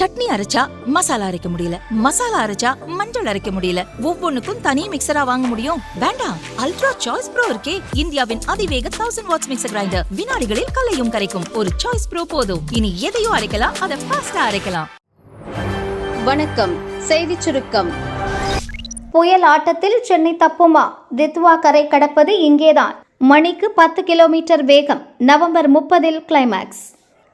சட்னி அரைச்சா மசாலா அரைக்க முடியல. மசாலா அரைச்சா மஞ்சள் அரைக்க முடியல. ஒவ்வொன்னுக்கும் தனி மிக்சரா வாங்க முடியும். வேண்டாம். அல்ட்ரா சாய்ஸ் ப்ரோ இருக்கே. இந்தியாவின் அதிவேக தௌசண்ட் வாட்ஸ் மிக்சர் கிரைண்டர் வினாடிகளில் கலையும் கரைக்கும். ஒரு சாய்ஸ் ப்ரோ போதும். இனி எதையும் அரைக்கலாம். அதை ஃபாஸ்டா அரைக்கலாம். வணக்கம். செய்திச் சுருக்கம். புயல் ஆட்டத்தில் சென்னை தப்புமா? தித்வா கரை கடப்பது இங்கேதான். மணிக்கு பத்து கிலோமீட்டர் வேகம். நவம்பர் முப்பதில் கிளைமேக்ஸ்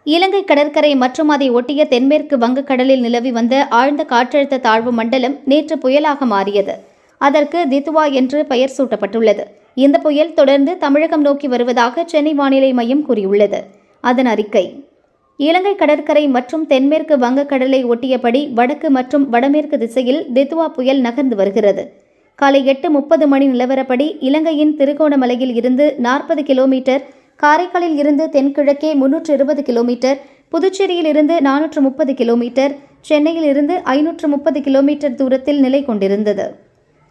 இலங்கை கடற்கரை மற்றும் அதை ஒட்டிய தென்மேற்கு வங்கக்கடலில் நிலவி வந்த ஆழ்ந்த காற்றழுத்த தாழ்வு மண்டலம் நேற்று புயலாக மாறியது. அதற்கு தித்வா என்று பெயர் சூட்டப்பட்டுள்ளது. இந்த புயல் தொடர்ந்து தமிழகம் நோக்கி வருவதாக சென்னை வானிலை மையம் கூறியுள்ளது. அதன் அறிக்கை. இலங்கை கடற்கரை மற்றும் தென்மேற்கு வங்கக்கடலை ஒட்டியபடி வடக்கு மற்றும் வடமேற்கு திசையில் தித்வா புயல் நகர்ந்து வருகிறது. காலை எட்டு முப்பது மணி நிலவரப்படி இலங்கையின் திருகோணமலையில் இருந்து நாற்பது கிலோமீட்டர் காரைக்காலில் இருந்து தென்கிழக்கே முன்னூற்று இருபது கிலோமீட்டர் புதுச்சேரியில் இருந்து நானூற்று முப்பது கிலோமீட்டர் சென்னையில் இருந்து ஐநூற்று முப்பது கிலோமீட்டர் தூரத்தில் நிலை கொண்டிருந்தது.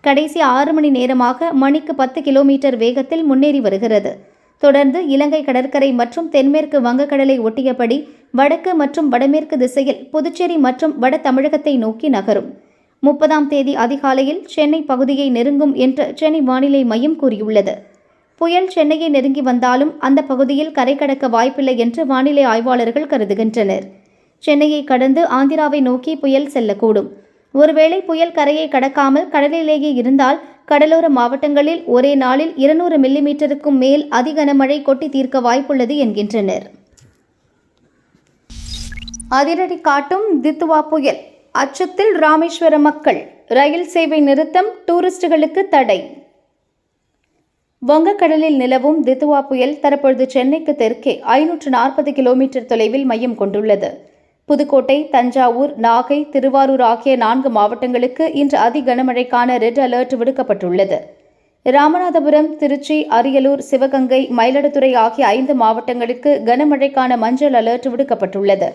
கடைசி ஆறு மணி நேரமாக மணிக்கு பத்து கிலோமீட்டர் வேகத்தில் முன்னேறி வருகிறது. தொடர்ந்து இலங்கை கடற்கரை மற்றும் தென்மேற்கு வங்கக்கடலை ஒட்டியபடி வடக்கு மற்றும் வடமேற்கு திசையில் புதுச்சேரி மற்றும் வட தமிழகத்தை நோக்கி நகரும். முப்பதாம் தேதி அதிகாலையில் சென்னை பகுதியை நெருங்கும் என்று சென்னை வானிலை மையம் கூறியுள்ளது. புயல் சென்னையை நெருங்கி வந்தாலும் அந்த பகுதியில் கரை கடக்க வாய்ப்பில்லை என்று வானிலை ஆய்வாளர்கள் கருதுகின்றனர். சென்னையை கடந்து ஆந்திராவை நோக்கி புயல் செல்லக்கூடும். ஒருவேளை புயல் கரையை கடக்காமல் கடலிலேயே இருந்தால் கடலோர மாவட்டங்களில் ஒரே நாளில் இருநூறு மில்லிமீட்டருக்கும் மேல் அதி கனமழை கொட்டி தீர்க்க வாய்ப்புள்ளது என்கின்றனர். அதிரடி காட்டும் தித்துவா புயல். அச்சத்தில் ராமேஸ்வர மக்கள் ரயில் சேவை நிறுத்தம் டூரிஸ்டுகளுக்கு தடை. வங்கக்கடலில் நிலவும் தித்துவா புயல் தற்பொழுது சென்னைக்கு தெற்கே ஐநூற்று நாற்பது கிலோமீட்டர் தொலைவில் மையம் கொண்டுள்ளது. புதுக்கோட்டை தஞ்சாவூர் நாகை திருவாரூர் ஆகிய நான்கு மாவட்டங்களுக்கு இன்று அதி கனமழைக்கான ரெட் அலர்ட் விடுக்கப்பட்டுள்ளது. ராமநாதபுரம் திருச்சி அரியலூர் சிவகங்கை மயிலாடுதுறை ஆகிய ஐந்து மாவட்டங்களுக்கு கனமழைக்கான மஞ்சள் அலர்ட் விடுக்கப்பட்டுள்ளது.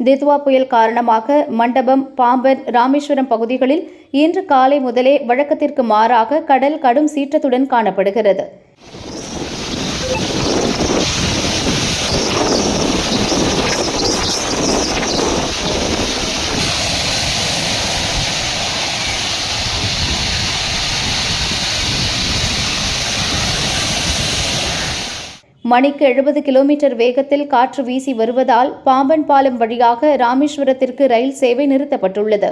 தித்வா புயல் காரணமாக மண்டபம் பாம்பன் ராமேஸ்வரம் பகுதிகளில் இன்று காலை முதலே வழக்கத்திற்கு மாறாக கடல் கடும் சீற்றத்துடன் காணப்படுகிறது. மணிக்கு எழுபது கிலோமீட்டர் வேகத்தில் காற்று வீசி வருவதால் பாம்பன் பாலம் வழியாக ராமேஸ்வரத்திற்கு ரயில் சேவை நிறுத்தப்பட்டுள்ளது.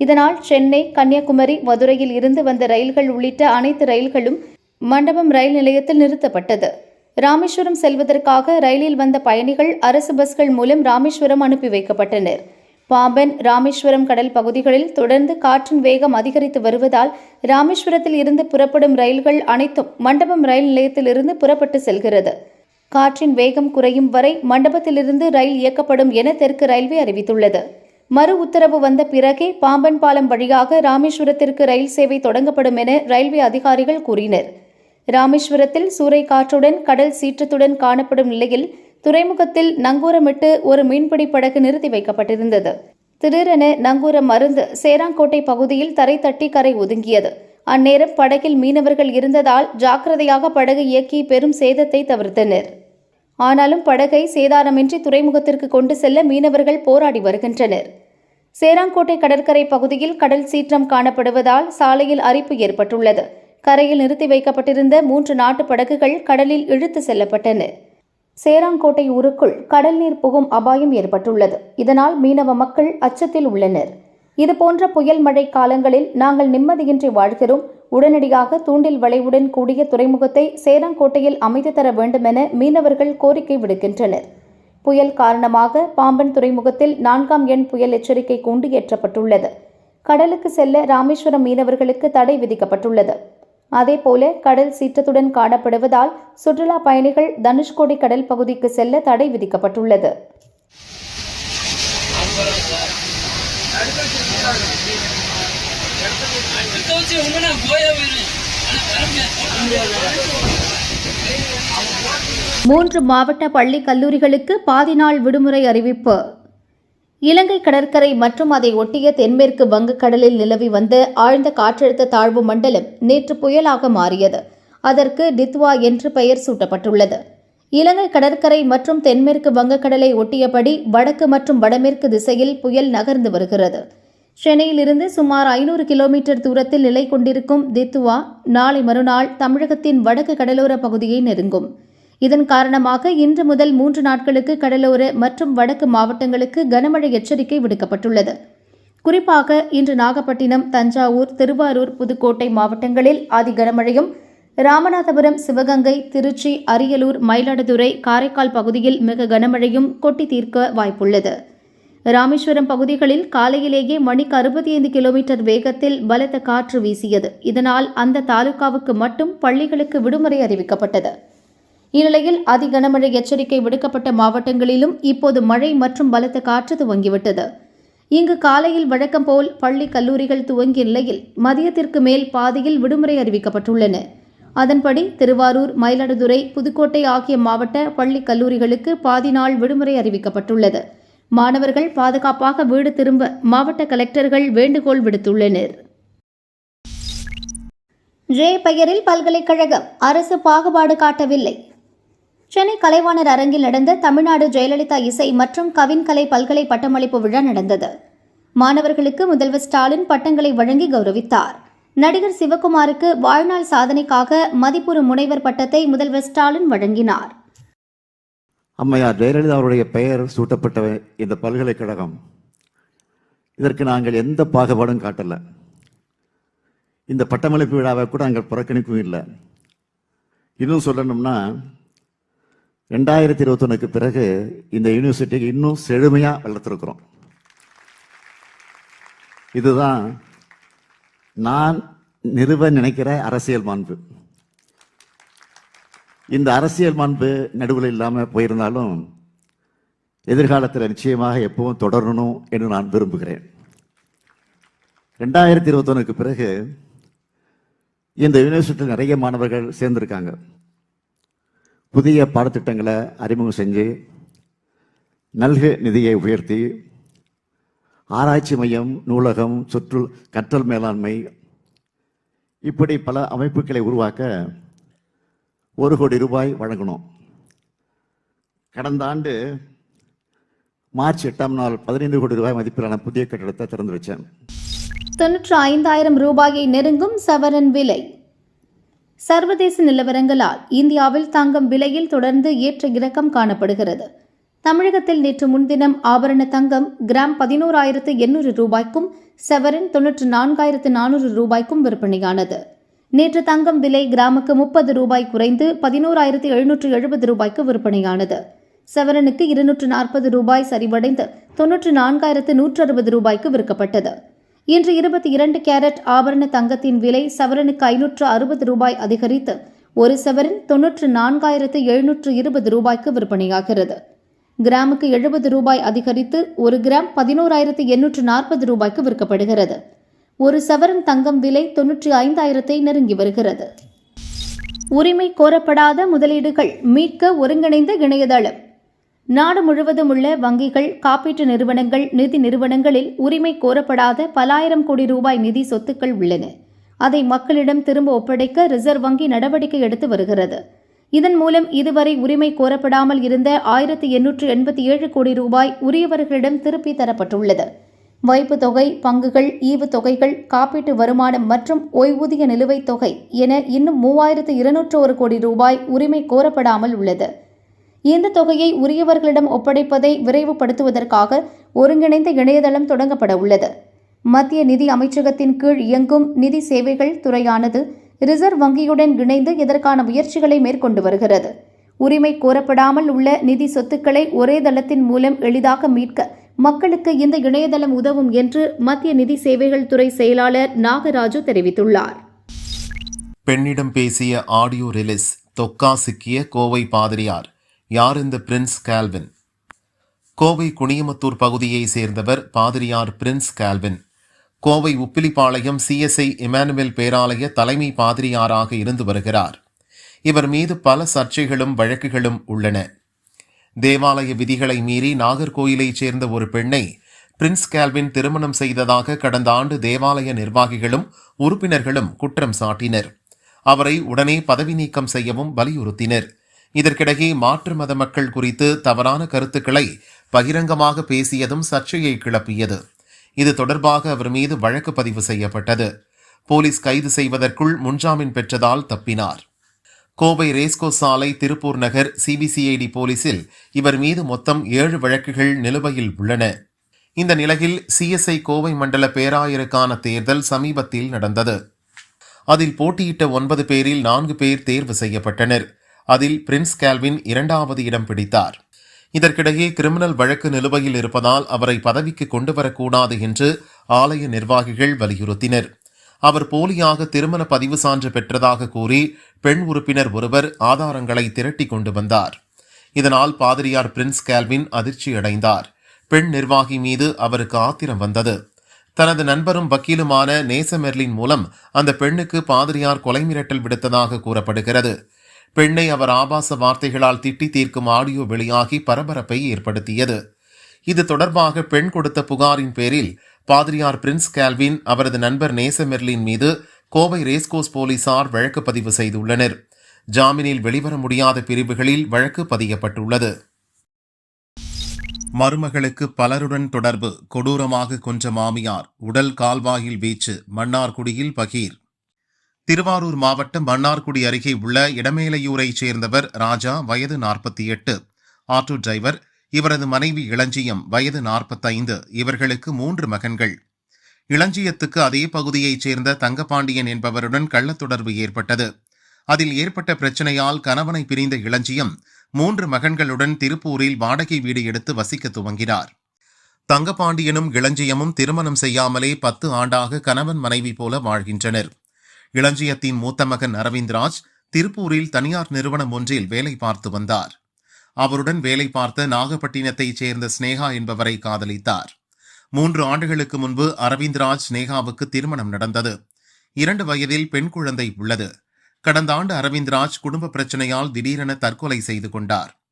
இதனால் சென்னை கன்னியாகுமரி மதுரையில் இருந்து வந்த ரயில்கள் உள்ளிட்ட அனைத்து ரயில்களும் மண்டபம் ரயில் நிலையத்தில் நிறுத்தப்பட்டது. ராமேஸ்வரம் செல்வதற்காக ரயிலில் வந்த பயணிகள் அரசு பஸ்கள் மூலம் ராமேஸ்வரம் அனுப்பி வைக்கப்பட்டனர். பாம்பன் ராமேஸ்வரம் கடல் பகுதிகளில் தொடர்ந்து காற்றின் வேகம் அதிகரித்து வருவதால் ராமேஸ்வரத்தில் இருந்து புறப்படும் ரயில்கள் அனைத்தும் மண்டபம் ரயில் நிலையத்திலிருந்து புறப்பட்டு செல்கிறது. காற்றின் வேகம் குறையும் வரை மண்டபத்திலிருந்து ரயில் இயக்கப்படும் என தெற்கு ரயில்வே அறிவித்துள்ளது. மறு உத்தரவு வந்த பிறகே பாம்பன் பாலம் வழியாக ராமேஸ்வரத்திற்கு ரயில் சேவை தொடங்கப்படும் என ரயில்வே அதிகாரிகள் கூறினர். ராமேஸ்வரத்தில் சூறை காற்றுடன் கடல் சீற்றத்துடன் காணப்படும் நிலையில் துறைமுகத்தில் நங்கூரமிட்டு ஒரு மீன்பிடி படகு நிறுத்தி வைக்கப்பட்டிருந்தது. திடீரென நங்கூரம் மருந்து சேராங்கோட்டை பகுதியில் தரை தட்டி கரை ஒதுங்கியது. அந்நேரம் படகில் மீனவர்கள் இருந்ததால் ஜாக்கிரதையாக படகு இயக்கி பெரும் சேதத்தை தவிர்த்தனர். ஆனாலும் படகை சேதாரமின்றி துறைமுகத்திற்கு கொண்டு செல்ல மீனவர்கள் போராடி வருகின்றனர். சேராங்கோட்டை கடற்கரை பகுதியில் கடல் சீற்றம் காணப்படுவதால் சாலையில் அரிப்பு ஏற்பட்டுள்ளது. கரையில் நிறுத்தி வைக்கப்பட்டிருந்த மூன்று நாட்டு படகுகள் கடலில் இழுத்து செல்லப்பட்டன. சேராங்கோட்டை ஊருக்குள் கடல் நீர் புகும் அபாயம் ஏற்பட்டுள்ளது. இதனால் மீனவ மக்கள் அச்சத்தில் உள்ளனர். இதுபோன்ற புயல் மழை காலங்களில் நாங்கள் நிம்மதியின்றி வாழ்கிறோம். உடனடியாக தூண்டில் வளைவுடன் கூடிய துறைமுகத்தை சேராங்கோட்டையில் அமைத்து தர வேண்டுமென மீனவர்கள் கோரிக்கை விடுக்கின்றனர். புயல் காரணமாக பாம்பன் துறைமுகத்தில் நான்காம் எண் புயல் எச்சரிக்கை கூண்டு ஏற்றப்பட்டுள்ளது. கடலுக்கு செல்ல ராமேஸ்வரம் மீனவர்களுக்கு தடை விதிக்கப்பட்டுள்ளது. அதேபோல கடல் சீற்றத்துடன் காணப்படுவதால் சுற்றுலா பயணிகள் தனுஷ்கோடி கடல் பகுதிக்கு செல்ல தடை விதிக்கப்பட்டுள்ளது. மூன்று மாவட்ட பள்ளி கல்லூரிகளுக்கு பாதி நாள் விடுமுறை அறிவிப்பு. இலங்கை கடற்கரை மற்றும் அதை ஒட்டிய தென்மேற்கு வங்கக்கடலில் நிலவி வந்த ஆழ்ந்த காற்றழுத்த தாழ்வு மண்டலம் நேற்று புயலாக மாறியது. அதற்கு டித்வா என்று பெயர் சூட்டப்பட்டுள்ளது. இலங்கை கடற்கரை மற்றும் தென்மேற்கு வங்கக்கடலை ஒட்டியபடி வடக்கு மற்றும் வடமேற்கு திசையில் புயல் நகர்ந்து வருகிறது. சென்னையிலிருந்து சுமார் ஐநூறு கிலோமீட்டர் தூரத்தில் நிலை கொண்டிருக்கும் தித்துவா நாளை மறுநாள் தமிழகத்தின் வடக்கு கடலோர பகுதியை நெருங்கும். இதன் காரணமாக இன்று முதல் மூன்று நாட்களுக்கு கடலோர மற்றும் வடக்கு மாவட்டங்களுக்கு கனமழை எச்சரிக்கை விடுக்கப்பட்டுள்ளது. குறிப்பாக இன்று நாகப்பட்டினம் தஞ்சாவூர் திருவாரூர் புதுக்கோட்டை மாவட்டங்களில் அதி கனமழையும் ராமநாதபுரம் சிவகங்கை திருச்சி அரியலூர் மயிலாடுதுறை காரைக்கால் பகுதியில் மிக கனமழையும் கொட்டி தீர்க்க வாய்ப்புள்ளது. ராமேஸ்வரம் பகுதிகளில் காலையிலேயே மணிக்கு அறுபத்தி ஐந்து கிலோமீட்டர் வேகத்தில் பலத்த காற்று வீசியது. இதனால் அந்த தாலுகாவுக்கு மட்டும் பள்ளிகளுக்கு விடுமுறை அறிவிக்கப்பட்டது. இந்நிலையில் அதி கனமழை எச்சரிக்கை விடுக்கப்பட்ட மாவட்டங்களிலும் இப்போது மழை மற்றும் பலத்த காற்று துவங்கிவிட்டது. இங்கு காலையில் வழக்கம் போல் பள்ளி கல்லூரிகள் துவங்கிய நிலையில் மதியத்திற்கு மேல் பாதியில் விடுமுறை அறிவிக்கப்பட்டுள்ளன. அதன்படி திருவாரூர் மயிலாடுதுறை புதுக்கோட்டை ஆகிய மாவட்ட பள்ளி கல்லூரிகளுக்கு பாதி நாள் விடுமுறை அறிவிக்கப்பட்டுள்ளது. மாணவர்கள் பாதுகாப்பாக வீடு திரும்ப மாவட்ட கலெக்டர்கள் வேண்டுகோள் விடுத்துள்ளனர். ஜே பெயரில் பல்கலைக்கழகம் அரசு பாகுபாடு காட்டவில்லை. சென்னை கலைவாணர் அரங்கில் நடந்த தமிழ்நாடு ஜெயலலிதா இசை மற்றும் கவின்கலை பல்கலை பட்டமளிப்பு விழா நடந்தது. மாணவர்களுக்கு முதல்வர் ஸ்டாலின் பட்டங்களை வழங்கி கௌரவித்தார். நடிகர் சிவகுமாருக்கு வாழ்நாள் சாதனைக்காக மதிப்புறு முனைவர் பட்டத்தை முதல்வர் ஸ்டாலின் வழங்கினார். அம்மையார் ஜெயலலிதா அவருடைய பெயர் சூட்டப்பட்ட இந்த பல்கலைக்கழகம். இதற்கு நாங்கள் எந்த பாகுபாடும் காட்டல. இந்த பட்டமளிப்பு விழாவை கூட நாங்கள் புறக்கணிக்கவும் இல்லை. இன்னும் சொல்லணும்னா ரெண்டாயிரத்தி இருபத்தொன்னுக்கு பிறகு இந்த யூனிவர்சிட்டிக்கு இன்னும் செழுமையாக வளர்த்துருக்குறோம். இதுதான் நான் நிறுவ நினைக்கிற அரசியல் மாண்பு. இந்த அரசியல் மாண்பு நடுவில் இல்லாமல் போயிருந்தாலும் எதிர்காலத்தில் நிச்சயமாக எப்பவும் தொடரணும் என்று நான் விரும்புகிறேன். ரெண்டாயிரத்தி இருபத்தொன்னுக்கு பிறகு இந்த யூனிவர்சிட்டியில் நிறைய மாணவர்கள் சேர்ந்திருக்காங்க. புதிய பாடத்திட்டங்களை அறிமுகம் செஞ்சு நல்கு நிதியை உயர்த்தி ஆராய்ச்சி மையம் நூலகம் சுற்று கற்றல் மேலாண்மை இப்படி பல அமைப்புகளை உருவாக்க ஒரு கோடி ரூபாய் வழங்கணும். கடந்த ஆண்டு மார்ச் எட்டாம் நாள் பதினைந்து கோடி ரூபாய் மதிப்பிலான புதிய கட்டிடத்தை திறந்து வச்சேன். தொன்னூற்று ஐந்தாயிரம் ரூபாயை நெருங்கும் சவரன் விலை. சர்வதேச நிலவரங்களால் இந்தியாவில் தங்கம் விலையில் தொடர்ந்து ஏற்ற இறக்கம் காணப்படுகிறது. தமிழகத்தில் நேற்று முன்தினம் ஆபரண தங்கம் கிராம் பதினோராயிரத்து எண்ணூறு ரூபாய்க்கும் செவரன் தொன்னூற்று நான்காயிரத்து நானூறு ரூபாய்க்கும் விற்பனையானது. நேற்று தங்கம் விலை கிராமுக்கு முப்பது ரூபாய் குறைந்து பதினோராயிரத்து எழுநூற்று எழுபது ரூபாய்க்கு விற்பனையானது. செவரனுக்கு இருநூற்று நாற்பது ரூபாய் சரிவடைந்து தொன்னூற்று நான்காயிரத்து நூற்று அறுபது ரூபாய்க்கு விற்கப்பட்டது. இன்று இருபத்தி இரண்டு கேரட் ஆபரண தங்கத்தின் விலை சவரனுக்கு ஐநூற்று அறுபது ரூபாய் அதிகரித்து ஒரு சவரன் தொன்னூற்று நான்காயிரத்து எழுநூற்று இருபது ரூபாய்க்கு விற்பனையாகிறது. கிராமுக்கு எழுபது ரூபாய் அதிகரித்து ஒரு கிராம் பதினோராயிரத்து எண்ணூற்று நாற்பது ரூபாய்க்கு விற்கப்படுகிறது. ஒரு சவரன் தங்கம் விலை தொன்னூற்றி ஐந்தாயிரத்தை நெருங்கி வருகிறது. உரிமை கோரப்படாத முதலீடுகள் மீட்க ஒருங்கிணைந்த இணையதளம். நாடு முழுவதும் உள்ள வங்கிகள் காப்பீட்டு நிறுவனங்கள் நிதி நிறுவனங்களில் உரிமை கோரப்படாத பலாயிரம் கோடி ரூபாய் நிதி சொத்துக்கள் உள்ளன. அதை மக்களிடம் திரும்ப ஒப்படைக்க ரிசர்வ் வங்கி நடவடிக்கை எடுத்து வருகிறது. இதன் மூலம் இதுவரை உரிமை கோரப்படாமல் இருந்த ஆயிரத்தி எண்ணூற்று எண்பத்தி ஏழு கோடி ரூபாய் உரியவர்களிடம் திருப்பி தரப்பட்டுள்ளது. வைப்பு தொகை பங்குகள் ஈவு தொகைகள் காப்பீட்டு வருமானம் மற்றும் ஓய்வூதிய நிலுவைத் தொகை என இன்னும் மூவாயிரத்து இருநூற்று ஒரு கோடி ரூபாய் உரிமை கோரப்படாமல் உள்ளது. இந்த தொகையை உரியவர்களிடம் ஒப்படைப்பதை விரைவுபடுத்துவதற்காக ஒருங்கிணைந்த இணையதளம் தொடங்கப்பட உள்ளது. மத்திய நிதி அமைச்சகத்தின் கீழ் இயங்கும் நிதி சேவைகள் துறையானது ரிசர்வ் வங்கியுடன் இணைந்து இதற்கான முயற்சிகளை மேற்கொண்டு வருகிறது. உரிமை கோரப்படாமல் உள்ள நிதி சொத்துக்களை ஒரே தளத்தின் மூலம் எளிதாக மீட்க மக்களுக்கு இந்த இணையதளம் உதவும் என்று மத்திய நிதி சேவைகள் துறை செயலாளர் நாகராஜு தெரிவித்துள்ளார். பெண்ணிடம் பேசிய ஆடியோ ரிலீஸ் தொக்கா சிக்கிய கோவை பாதிரியார். யார் இந்த பிரின்ஸ் கால்வின்? கோவை குனியமத்தூர் பகுதியை சேர்ந்தவர் பாதிரியார் Prince Calvin. Kovai Uppilipalayam CSI Immanuel பேராலய தலைமை பாதிரியாராக இருந்து வருகிறார். இவர் மீது பல சர்ச்சைகளும் வழக்குகளும் உள்ளன. தேவாலய விதிகளை மீறி நாகர்கோயிலைச் சேர்ந்த ஒரு பெண்ணை பிரின்ஸ் கால்வின் திருமணம் செய்ததாக கடந்த ஆண்டு தேவாலய நிர்வாகிகளும் உறுப்பினர்களும் குற்றம் சாட்டினர். அவரை உடனே பதவி நீக்கம் செய்யவும் வலியுறுத்தினர். இதற்கிடையே மாற்று மத மக்கள் குறித்து தவறான கருத்துக்களை பகிரங்கமாக பேசியதும் சர்ச்சையை கிளப்பியது. இது தொடர்பாக அவர் மீது வழக்கு பதிவு செய்யப்பட்டது. போலீஸ் கைது செய்வதற்குள் முன்ஜாமீன் பெற்றதால் தப்பினார். கோவை ரேஸ்கோ சாலை திருப்பூர் நகர் சிபிசிஐடி போலீசில் இவர் மீது மொத்தம் ஏழு வழக்குகள் நிலுவையில் உள்ளன. இந்த நிலையில் சிஎஸ்ஐ கோவை மண்டல பேராயருக்கான தேர்தல் சமீபத்தில் நடந்தது. அதில் போட்டியிட்ட ஒன்பது பேரில் நான்கு பேர் தேர்வு செய்யப்பட்டனர். அதில் பிரின்ஸ் கேல்வின் இரண்டாவது இடம் பிடித்தார். இதற்கிடையே கிரிமினல் வழக்கு நிலுவையில் இருப்பதால் அவரை பதவிக்கு கொண்டு வரக்கூடாது என்று ஆலய நிர்வாகிகள் வலியுறுத்தினர். அவர் போலியாக திருமண பதிவு சான்று பெற்றதாக கூறி பெண் உறுப்பினர் ஒருவர் ஆதாரங்களை திரட்டி கொண்டு வந்தார். இதனால் பாதிரியார் பிரின்ஸ் கால்வின் அதிர்ச்சியடைந்தார் பெண் நிர்வாகி மீது அவருக்கு ஆத்திரம் வந்தது. தனது நண்பரும் வக்கீலுமான நேசமெர்லின் மூலம் அந்த பெண்ணுக்கு பாதிரியார் கொலை மிரட்டல் விடுத்ததாக கூறப்படுகிறது. பெண்ணை அவர் ஆபாச வார்த்தைகளால் திட்டி தீர்க்கும் ஆடியோ வெளியாகி பரபரப்பை ஏற்படுத்தியது. இது தொடர்பாக பெண் கொடுத்த புகாரின் பேரில் பாதிரியார் பிரின்ஸ் கால்வின் அவரது நண்பர் நேச மெர்லின் மீது கோவை ரேஸ்கோஸ் போலீசார் வழக்கு பதிவு செய்துள்ளனர். ஜாமீனில் வெளிவர முடியாத பிரிவுகளில் வழக்கு பதியப்பட்டுள்ளது. மருமகளுக்கு பலருடன் தொடர்பு கொடூரமாக கொன்ற மாமியார் உடல் கால்வாயில் வீச்சு மன்னார்குடியில் பகீர். திருவாரூர் மாவட்டம் மன்னார்குடி அருகே உள்ள இடமேலையூரைச் சேர்ந்தவர் ராஜா வயது நாற்பத்தி எட்டு. ஆட்டோ டிரைவர் இவரது மனைவி இளஞ்சியம் வயது நாற்பத்தைந்து. இவர்களுக்கு மூன்று மகன்கள். இளஞ்சியத்துக்கு அதே பகுதியைச் சேர்ந்த தங்கபாண்டியன் என்பவருடன் கள்ளத் தொடர்பு ஏற்பட்டது. அதில் ஏற்பட்ட பிரச்சனையால் கணவனை பிரிந்த இளஞ்சியம் மூன்று மகன்களுடன் திருப்பூரில் வாடகை வீடு எடுத்து வசிக்க துவங்கினார். தங்கபாண்டியனும் இளஞ்சியமும் திருமணம் செய்யாமலே பத்து ஆண்டாக கணவன் மனைவி போல வாழ்கின்றனர். இளஞ்சியத்தின் மூத்த மகன் அரவிந்த்ராஜ் திருப்பூரில் தனியார் நிறுவனம் ஒன்றில் வேலை பார்த்து வந்தார். அவருடன் வேலை பார்த்த நாகப்பட்டினத்தைச் சேர்ந்த ஸ்னேகா என்பவரை காதலித்தார். மூன்று ஆண்டுகளுக்கு முன்பு அரவிந்த்ராஜ் ஸ்னேகாவுக்கு திருமணம் நடந்தது. இரண்டு வயதில் பெண் குழந்தை உள்ளது. கடந்த ஆண்டு அரவிந்த்ராஜ் குடும்ப பிரச்சனையால் திடீரென தற்கொலை செய்து கொண்டார்.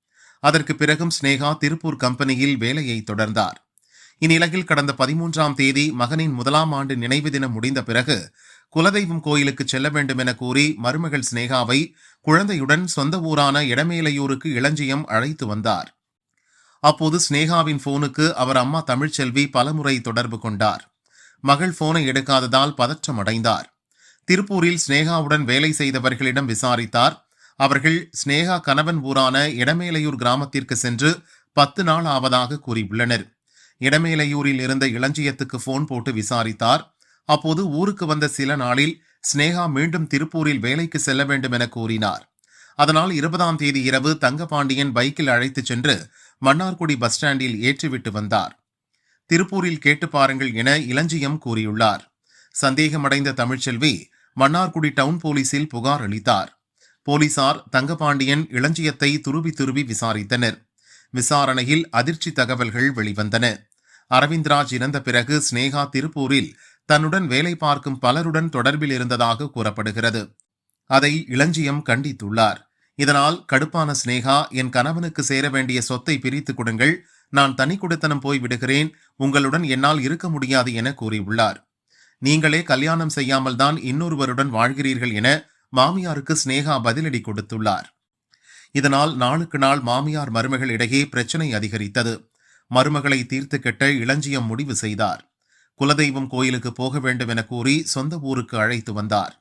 அதற்கு பிறகும் ஸ்னேகா திருப்பூர் கம்பெனியில் வேலையை தொடர்ந்தார். இந்நிலையில் கடந்த பதிமூன்றாம் தேதி மகனின் முதலாம் ஆண்டு நினைவு தினம் முடிந்த பிறகு குலதெய்வம் கோயிலுக்கு செல்ல வேண்டும் என கூறி மருமகள் ஸ்னேகாவை குழந்தையுடன் சொந்த ஊரான இடமேலையூருக்கு இளஞ்சியம் அழைத்து வந்தார். அப்போது ஸ்னேகாவின் போனுக்கு அவர் அம்மா தமிழ்ச்செல்வி பலமுறை தொடர்பு கொண்டார். மகள் போனை எடுக்காததால் பதற்றம் அடைந்தார் திருப்பூரில் ஸ்னேகாவுடன் வேலை செய்தவர்களிடம் விசாரித்தார். அவர்கள் ஸ்னேகா கணவன் ஊரான இடமேலையூர் கிராமத்திற்கு சென்று பத்து நாள் ஆவதாக கூறியுள்ளனர். இடமேலையூரில் இருந்த இளஞ்சியத்துக்கு போன் போட்டு விசாரித்தார். அப்போது ஊருக்கு வந்த சில நாளில் ஸ்னேகா மீண்டும் திருப்பூரில் வேலைக்கு செல்ல வேண்டும் என கூறினார். அதனால் இருபதாம் தேதி இரவு தங்கபாண்டியன் பைக்கில் அழைத்துச் சென்று மன்னார்குடி பஸ் ஸ்டாண்டில் ஏற்றிவிட்டு வந்தார். திருப்பூரில் கேட்டு பாருங்கள் என இளஞ்சியம் கூறியுள்ளார். சந்தேகமடைந்த தமிழ்ச்செல்வி மன்னார்குடி டவுன் போலீசில் புகார் அளித்தார். போலீசார் தங்கபாண்டியன் இளஞ்சியத்தை துருவி துருவி விசாரித்தனர். விசாரணையில் அதிர்ச்சி தகவல்கள் வெளிவந்தன. அரவிந்த்ராஜ் இறந்த பிறகு ஸ்னேகா திருப்பூரில் தன்னுடன் வேலை பார்க்கும் பலருடன் தொடர்பில் இருந்ததாக கூறப்படுகிறது. அதை இளஞ்சியம் கண்டித்துள்ளார். இதனால் கடுப்பான ஸ்னேகா என் கணவனுக்கு சேர வேண்டிய சொத்தை பிரித்து கொடுங்கள். நான் தனி குடித்தனம் போய் விடுகிறேன். உங்களுடன் என்னால் இருக்க முடியாது என கூறியுள்ளார். நீங்களே கல்யாணம் செய்யாமல் தான் இன்னொருவருடன் வாழ்கிறீர்கள் என மாமியாருக்கு ஸ்னேகா பதிலடி கொடுத்துள்ளார். இதனால் நாளுக்கு நாள் மாமியார் மருமகள் இடையே பிரச்சனை அதிகரித்தது. மருமகளை தீர்த்து கெட்ட இளஞ்சியம் முடிவு செய்தார். குலதெய்வம் கோயிலுக்கு போக வேண்டும் என கூறி சொந்த ஊருக்கு அழைத்து வந்தார்.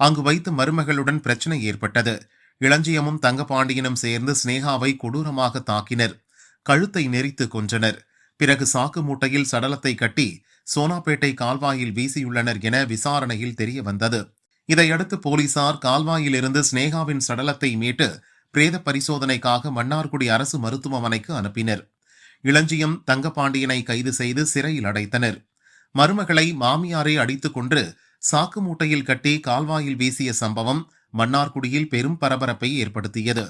அங்கு வைத்து மருமகளுடன் பிரச்சனை ஏற்பட்டது. இளஞ்சியமும் தங்கபாண்டியனும் சேர்ந்து சினேகாவை கொடூரமாக தாக்கினர். கழுத்தை நெறித்து கொன்றனர். பிறகு சாக்கு மூட்டையில் சடலத்தை கட்டி சோனாப்பேட்டை கால்வாயில் வீசியுள்ளனர் என விசாரணையில் தெரிய வந்தது இதையடுத்து போலீசார் கால்வாயிலிருந்து சினேகாவின் சடலத்தை மீட்டு பிரேத பரிசோதனைக்காக மன்னார்குடி அரசு மருத்துவமனைக்கு அனுப்பினர். இளஞ்சியம் தங்கபாண்டியனை கைது செய்து சிறையில் அடைத்தனர். மருமகளை மாமியாரை அடித்துக் கொன்று சாக்கு மூட்டையில் கட்டி கால்வாயில் வீசிய சம்பவம் மன்னார்குடியில் பெரும் பரபரப்பை ஏற்படுத்தியது.